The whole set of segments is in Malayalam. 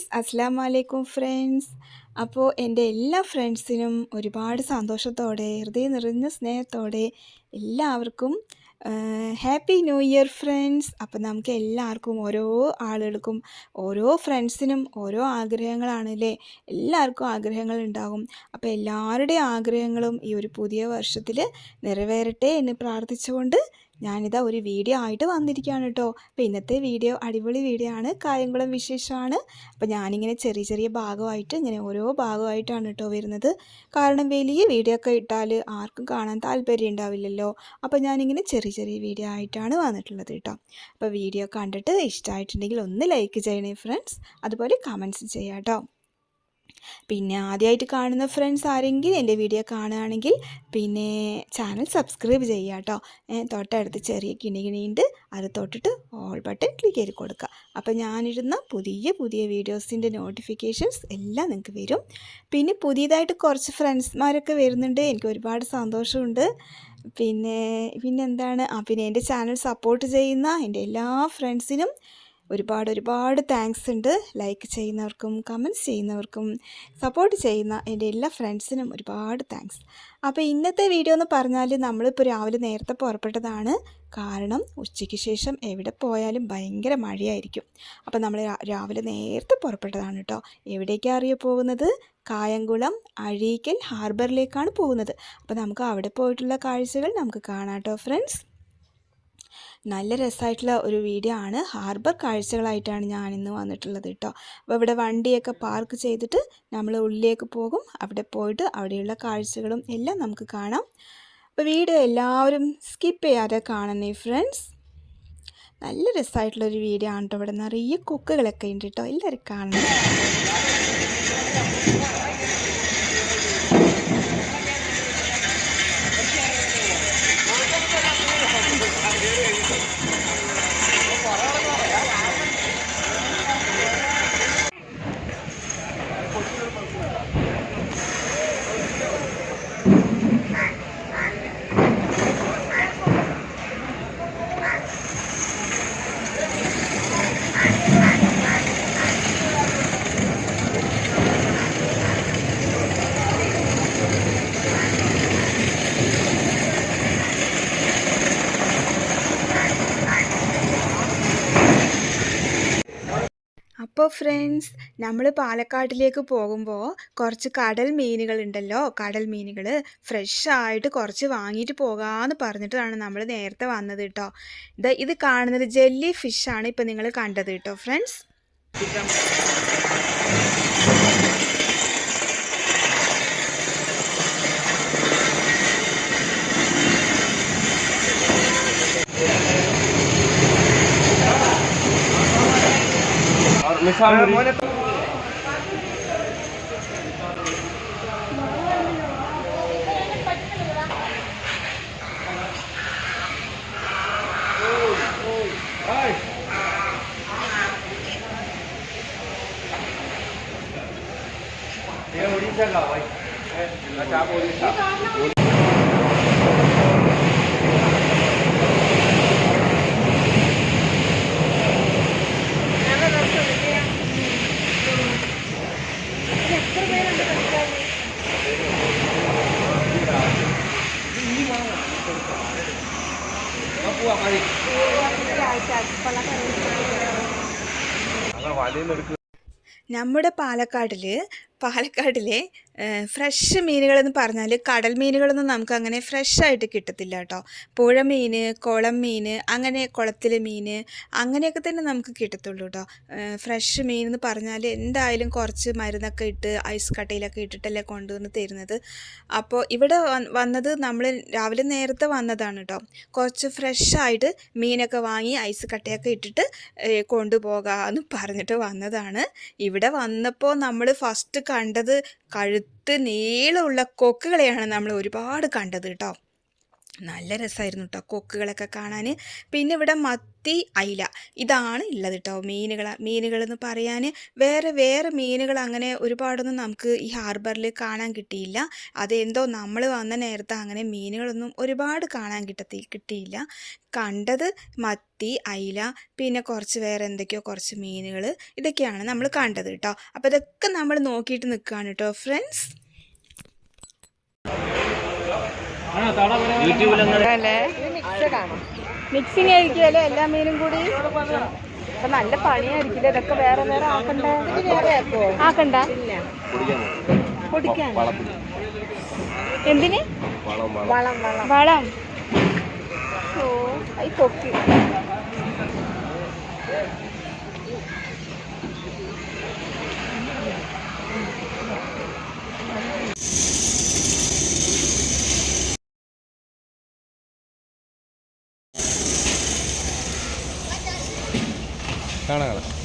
ഫ്രണ്ട്സ് അസ്സാം വലൈക്കും ഫ്രണ്ട്സ് അപ്പോൾ എന്റെ എല്ലാ ഫ്രണ്ട്സിനും ഒരുപാട് സന്തോഷത്തോടെ ഹൃദയം നിറഞ്ഞ സ്നേഹത്തോടെ എല്ലാവർക്കും ഹാപ്പി ന്യൂ ഇയർ ഫ്രണ്ട്സ് അപ്പം നമുക്ക് എല്ലാവർക്കും ഓരോ ആളുകൾക്കും ഓരോ ഫ്രണ്ട്സിനും ഓരോ ആഗ്രഹങ്ങളാണല്ലേ എല്ലാവർക്കും ആഗ്രഹങ്ങൾ ഉണ്ടാകും. അപ്പോൾ എല്ലാവരുടെയും ആഗ്രഹങ്ങളും ഈ ഒരു പുതിയ വർഷത്തിൽ നിറവേറട്ടെ എന്ന് പ്രാർത്ഥിച്ചുകൊണ്ട് ഞാനിതാ ഒരു വീഡിയോ ആയിട്ട് വന്നിരിക്കുകയാണ് കേട്ടോ. അപ്പോൾ ഇന്നത്തെ വീഡിയോ അടിപൊളി വീഡിയോ ആണ്. കായംകുളം വിശേഷമാണ്. അപ്പോൾ ഞാനിങ്ങനെ ചെറിയ ചെറിയ ഭാഗമായിട്ട് ഇങ്ങനെ ഓരോ ഭാഗമായിട്ടാണ് കേട്ടോ വരുന്നത്. കാരണം വലിയ വീഡിയോ ഒക്കെ ഇട്ടാൽ ആർക്കും കാണാൻ താല്പര്യം ഉണ്ടാവില്ലല്ലോ. അപ്പോൾ ഞാനിങ്ങനെ ചെറിയ ചെറിയ വീഡിയോ ആയിട്ടാണ് വന്നിട്ടുള്ളത് കേട്ടോ. അപ്പോൾ വീഡിയോ കണ്ടിട്ട് ഇഷ്ടമായിട്ടുണ്ടെങ്കിൽ ഒന്ന് ലൈക്ക് ചെയ്യണേ ഫ്രണ്ട്സ് അതുപോലെ കമൻസ് ചെയ്യാം കേട്ടോ. പിന്നെ ആദ്യമായിട്ട് കാണുന്ന ഫ്രണ്ട്സ് ആരെങ്കിലും എന്റെ വീഡിയോ കാണുകയാണെങ്കിൽ പിന്നെ ചാനൽ സബ്സ്ക്രൈബ് ചെയ്യുക കേട്ടോ തൊട്ടടുത്ത് ചെറിയ കിണികിണിയുണ്ട് അത് തൊട്ടിട്ട് ഓൾ ബട്ടൺ ക്ലിക്ക് ചെയ്ത് കൊടുക്കുക. അപ്പോൾ ഞാനിടുന്ന പുതിയ പുതിയ വീഡിയോസിന്റെ നോട്ടിഫിക്കേഷൻസ് എല്ലാം നിങ്ങൾക്ക് വരും. പിന്നെ പുതിയതായിട്ട് കുറച്ച് ഫ്രണ്ട്സ്മാരൊക്കെ വരുന്നുണ്ട്. എനിക്ക് ഒരുപാട് സന്തോഷമുണ്ട്. പിന്നെ പിന്നെന്താണ്? ആ പിന്നെ എന്റെ ചാനൽ സപ്പോർട്ട് ചെയ്യുന്ന എന്റെ എല്ലാ ഫ്രണ്ട്സിനും ഒരുപാട് ഒരുപാട് താങ്ക്സ് ഉണ്ട്. ലൈക്ക് ചെയ്യുന്നവർക്കും കമന്റ്സ് ചെയ്യുന്നവർക്കും സപ്പോർട്ട് ചെയ്യുന്ന എന്റെ എല്ലാ ഫ്രണ്ട്സിനും ഒരുപാട് താങ്ക്സ് അപ്പോൾ ഇന്നത്തെ വീഡിയോ എന്ന് പറഞ്ഞാൽ നമ്മളിപ്പോൾ രാവിലെ നേരത്തെ പുറപ്പെട്ടതാണ്. കാരണം ഉച്ചയ്ക്ക് ശേഷം എവിടെ പോയാലും ഭയങ്കര മഴയായിരിക്കും. അപ്പോൾ നമ്മൾ രാവിലെ നേരത്തെ പുറപ്പെട്ടതാണ് കേട്ടോ. എവിടേക്കാണ് അറിയ പോകുന്നത്? കായംകുളം അഴീക്കൽ ഹാർബറിലേക്കാണ് പോകുന്നത്. അപ്പോൾ നമുക്ക് അവിടെ പോയിട്ടുള്ള കാഴ്ചകൾ നമുക്ക് കാണാം കേട്ടോ ഫ്രണ്ട്സ് നല്ല രസമായിട്ടുള്ള ഒരു വീഡിയോ ആണ്. ഹാർബർ കാഴ്ചകളായിട്ടാണ് ഞാൻ ഇന്ന് വന്നിട്ടുള്ളത് കേട്ടോ അപ്പോൾ ഇവിടെ വണ്ടിയൊക്കെ പാർക്ക് ചെയ്തിട്ട് നമ്മൾ ഉള്ളിലേക്ക് പോകും. അവിടെ പോയിട്ട് അവിടെയുള്ള കാഴ്ചകളും എല്ലാം നമുക്ക് കാണാം. അപ്പോൾ വീഡിയോ എല്ലാവരും സ്കിപ്പ് ചെയ്യാതെ കാണണേ ഫ്രണ്ട്സ് നല്ല രസമായിട്ടുള്ളൊരു വീഡിയോ ആണ് കേട്ടോ ഇവിടെ നിറയെ കൊക്കുകളൊക്കെ ഉണ്ട് കേട്ടോ എല്ലാവരും കാണണം. ഫ്രണ്ട്സ് നമ്മൾ പാലക്കാട്ടിലേക്ക് പോകുമ്പോൾ കുറച്ച് കടൽ മീനുകൾ ഉണ്ടല്ലോ കടൽ മീനുകൾ ഫ്രഷ് ആയിട്ട് കുറച്ച് വാങ്ങിയിട്ട് പോകാമെന്ന് പറഞ്ഞിട്ടാണ് നമ്മൾ നേരത്തെ വന്നത് കേട്ടോ ഇത് ഇത് കാണുന്നത് ജെല്ലി ഫിഷാണ് ഇപ്പോൾ നിങ്ങൾ കണ്ടത് കേട്ടോ ഫ്രണ്ട്സ്. મુસાફરી એ ઓડિશા લાવાય અચ્છા ઓડિશા നമ്മുടെ പാലക്കാടിൽ പാലക്കാടിലെ ഫ്രഷ് മീനുകളെന്ന് പറഞ്ഞാൽ കടൽ മീനുകളൊന്നും നമുക്ക് അങ്ങനെ ഫ്രഷ് ആയിട്ട് കിട്ടത്തില്ല കേട്ടോ. പുഴ മീൻ കുളം മീൻ അങ്ങനെ കുളത്തിലെ മീൻ അങ്ങനെയൊക്കെ തന്നെ നമുക്ക് കിട്ടത്തുള്ളൂ കേട്ടോ. ഫ്രഷ് മീൻ എന്ന് പറഞ്ഞാൽ എന്തായാലും കുറച്ച് മരുന്നൊക്കെ ഇട്ട് ഐസ് കട്ടയിലൊക്കെ ഇട്ടിട്ടല്ലേ കൊണ്ടുവന്ന് തരുന്നത്. അപ്പോൾ ഇവിടെ വന്നത് നമ്മൾ രാവിലെ നേരത്തെ വന്നതാണ് കേട്ടോ. കുറച്ച് ഫ്രഷ് ആയിട്ട് മീനൊക്കെ വാങ്ങി ഐസ് കട്ടയൊക്കെ ഇട്ടിട്ട് കൊണ്ടുപോകാമെന്ന് പറഞ്ഞിട്ട് വന്നതാണ്. ഇവിടെ വന്നപ്പോൾ നമ്മൾ ഫസ്റ്റ് കണ്ടത് കഴുത്ത് നീളമുള്ള കൊക്കുകളെയാണ് നമ്മൾ ഒരുപാട് കണ്ടത് കേട്ടോ. നല്ല രസമായിരുന്നു കേട്ടോ കൊക്കുകളൊക്കെ കാണാൻ പിന്നെ ഇവിടെ മത്തി അയില. ഇതാണ് ഉള്ളത് കേട്ടോ മീനുകൾ മീനുകളെന്ന് പറയാൻ വേറെ വേറെ മീനുകൾ അങ്ങനെ ഒരുപാടൊന്നും നമുക്ക് ഈ ഹാർബറിൽ കാണാൻ കിട്ടിയില്ല. അതെന്തോ നമ്മൾ വന്ന നേരത്തെ അങ്ങനെ മീനുകളൊന്നും ഒരുപാട് കാണാൻ കിട്ടത്തി കിട്ടിയില്ല. കണ്ടത് മത്തി അയില പിന്നെ കുറച്ച് വേറെ എന്തൊക്കെയോ കുറച്ച് മീനുകൾ ഇതൊക്കെയാണ് നമ്മൾ കണ്ടത് കേട്ടോ അപ്പോൾ ഇതൊക്കെ നമ്മൾ നോക്കിയിട്ട് നിൽക്കുകയാണ് കേട്ടോ ഫ്രണ്ട്സ്. അല്ലേ മിക്സിങ് ആയിരിക്കുമല്ലേ എല്ലാ മീനും കൂടി? അപ്പൊ നല്ല പണിയായിരിക്കില്ല? ഇതൊക്കെ വേറെ വേറെ ആക്കണ്ടേ? ആക്കണ്ട? പൊടിക്കാൻ എന്തിന്? വളം. വളം. ഓ ഐ പൊക്കി. കാണാം കാണാം.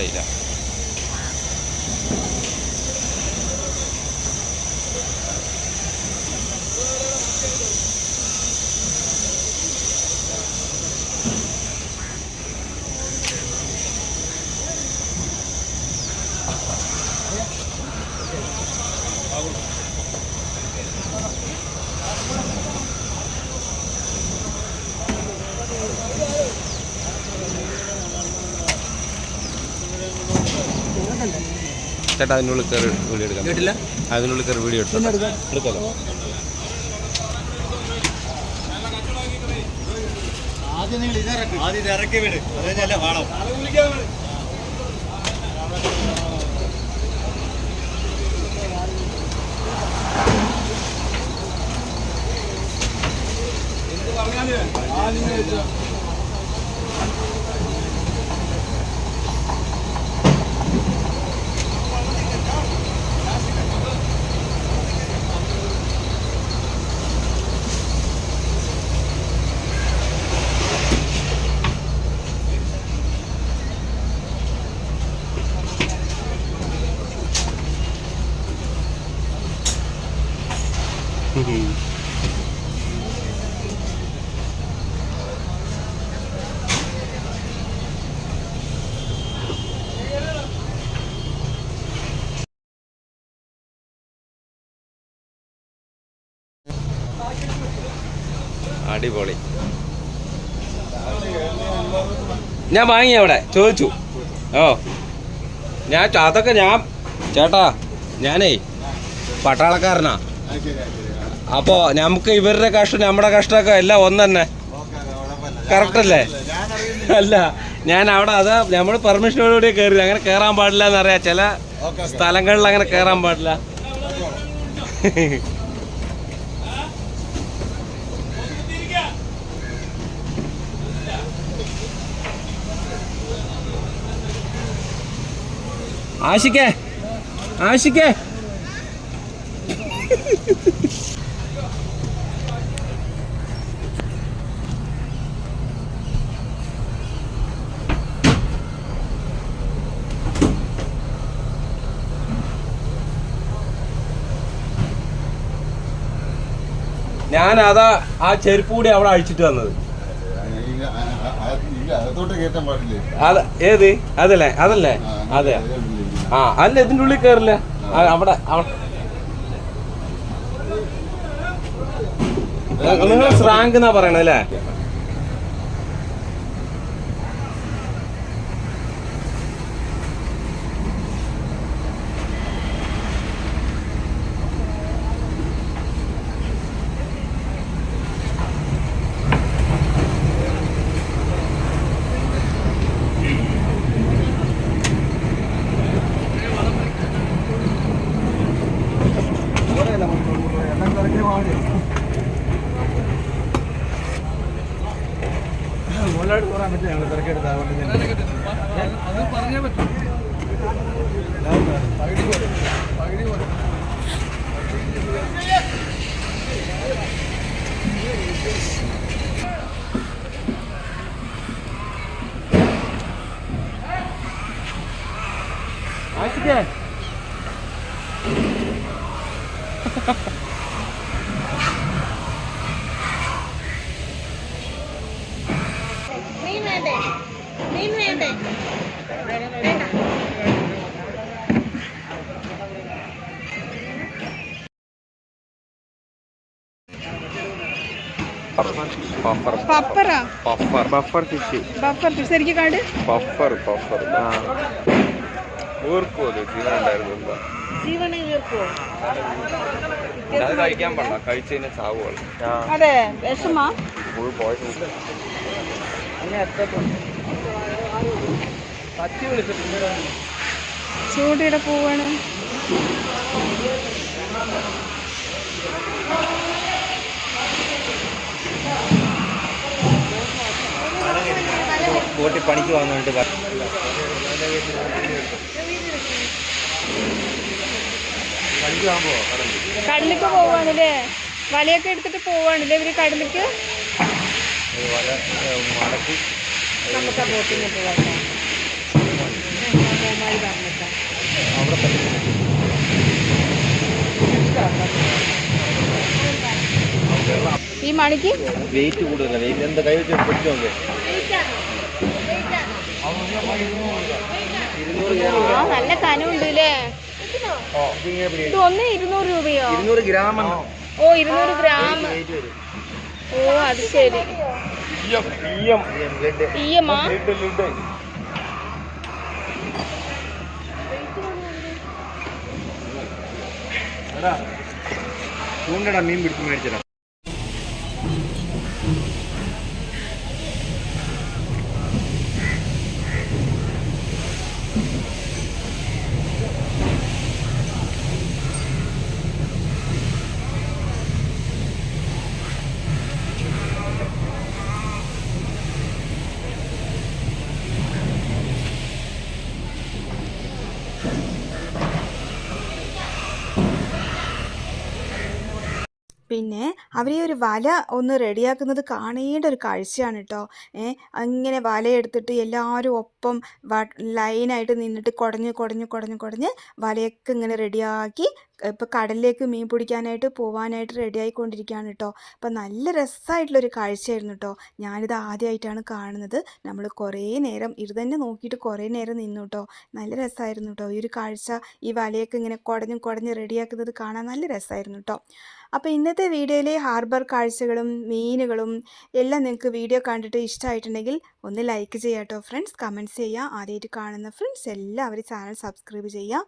可以的。ചേട്ടാ അതിനുള്ളിൽ കയറി വീഡിയോ എടുക്കാം. കേട്ടില്ല? അതിനുള്ളിൽ കയറി വീഡിയോ എടുക്കാം. എടുക്കാലോ ആദ്യം നിങ്ങൾ ഇതിറക്കി ആദ്യം ഇത് ഇറക്കി വിട്. അതേ നല്ല വാണം അടിപൊളി. ഞാൻ വാങ്ങി അവിടെ ചോദിച്ചു. ഓ ഞാൻ അതൊക്കെ ഞാൻ ചേട്ടാ ഞാനേ പട്ടാളക്കാരനാ. അപ്പോൾ നമുക്ക് ഇവരുടെ കഷ്ടം നമ്മുടെ കഷ്ടമൊക്കെ എല്ലാം ഒന്ന് തന്നെ കറക്റ്റ് അല്ലേ? അല്ല ഞാൻ അവിടെ അത് നമ്മൾ പെർമിഷനോടുകൂടി കയറി അങ്ങനെ കയറാൻ പാടില്ല എന്നറിയാം. ചില സ്ഥലങ്ങളിൽ അങ്ങനെ കയറാൻ പാടില്ല. ആശിക്കേ ആശിക്കേ ഞാൻ അതാ ആ ചെരുപ്പ് കൂടി അവിടെ അഴിച്ചിട്ട് വന്നത് ഏത് അതല്ലേ അതല്ലേ അതെ ആ അല്ല ഇതിന്റെ ഉള്ളിൽ കയറില്ല അവിടെ നിങ്ങൾ ശ്രാങ്ക് എന്നാ പറയണത് ഞങ്ങൾ തിരക്കെടുത്ത് അതുകൊണ്ട് പപ്പറാ പഫർ ബഫർ ഫിഷ് ബഫർ ശരിക്കും കാട്? പഫർ പഫർ ഊർക്കോ അത് ജീവനുണ്ടായിരുന്നു ജീവനെ വീർക്കുവോ? അത് കഴിക്കാൻ പാടില്ല. കഴിച്ചു കഴിഞ്ഞാൽ ചാവുകൾ അതെ. വിഷമാ. ഫുൾ പോയിസൺ ചൂടിയുടെ പൂവാണ്. കൂട്ടി പണിക്ക് വന്നുകൊണ്ട് കടലിക്ക് പോവാണല്ലേ? വലയൊക്കെ എടുത്തിട്ട് പോവാണല്ലേ ഇവർ കടലിക്ക്? നമുക്ക് പോവാം. പറഞ്ഞിട്ടാ ഈ മണിക്ക്? വെയിറ്റ് കൂടുതലാണ് വെയിറ്റ് എന്താ? കൈ വെച്ച് പിടിച്ചു ആ നല്ല കനമുണ്ട് അല്ലേ ഒന്ന് ഇരുന്നൂറ് രൂപയോ? ഇരുന്നൂറ് ഗ്രാം ഓ ഇരുന്നൂറ് ഗ്രാം. ഓ അത് ശരി. ബ്ലഡ് ഈയമ്മാ ചൂണ്ടടാ മീൻ പിടിച്ച് മേടിച്ചടാ. പിന്നെ അവർ ഈ ഒരു വല ഒന്ന് റെഡിയാക്കുന്നത് കാണേണ്ട ഒരു കാഴ്ചയാണ് കേട്ടോ അങ്ങനെ വലയെടുത്തിട്ട് എല്ലാവരും ഒപ്പം ലൈനായിട്ട് നിന്നിട്ട് കുടഞ്ഞ് കുടഞ്ഞ് കുടഞ്ഞ് കുടഞ്ഞ് വലയൊക്കെ ഇങ്ങനെ റെഡിയാക്കി ഇപ്പോൾ കടലിലേക്ക് മീൻ പിടിക്കാനായിട്ട് പോവാനായിട്ട് റെഡി ആയിക്കൊണ്ടിരിക്കുകയാണ് കേട്ടോ അപ്പം നല്ല രസമായിട്ടുള്ളൊരു കാഴ്ചയായിരുന്നു കേട്ടോ ഞാനിത് ആദ്യമായിട്ടാണ് കാണുന്നത്. നമ്മൾ കുറേ നേരം ഇത് തന്നെ നോക്കിയിട്ട് കുറേ നേരം നിന്നു കേട്ടോ നല്ല രസമായിരുന്നു കേട്ടോ ഈ ഒരു കാഴ്ച ഈ വലയൊക്കെ ഇങ്ങനെ കുടഞ്ഞ് കുടഞ്ഞ് റെഡിയാക്കുന്നത് കാണാൻ നല്ല രസമായിരുന്നു കേട്ടോ അപ്പോൾ ഇന്നത്തെ വീഡിയോയിലെ ഹാർബർ കാഴ്ചകളും മീനുകളും എല്ലാം നിങ്ങൾക്ക് വീഡിയോ കണ്ടിട്ട് ഇഷ്ടമായിട്ടുണ്ടെങ്കിൽ ഒന്ന് ലൈക്ക് ചെയ്യുക കേട്ടോ ഫ്രണ്ട്സ് കമന്റ്സ് ചെയ്യുക ആദ്യമായിട്ട് കാണുന്ന ഫ്രണ്ട്സ് എല്ലാവരും ചാനൽ സബ്സ്ക്രൈബ് ചെയ്യുക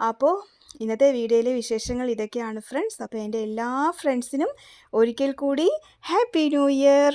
അപ്പോൾ ഇന്നത്തെ വീഡിയോയിലെ വിശേഷങ്ങൾ ഇതൊക്കെയാണ് ഫ്രണ്ട്സ് അപ്പോൾ എന്റെ എല്ലാ ഫ്രണ്ട്സിനും ഒരിക്കൽ കൂടി ഹാപ്പി ന്യൂ ഇയർ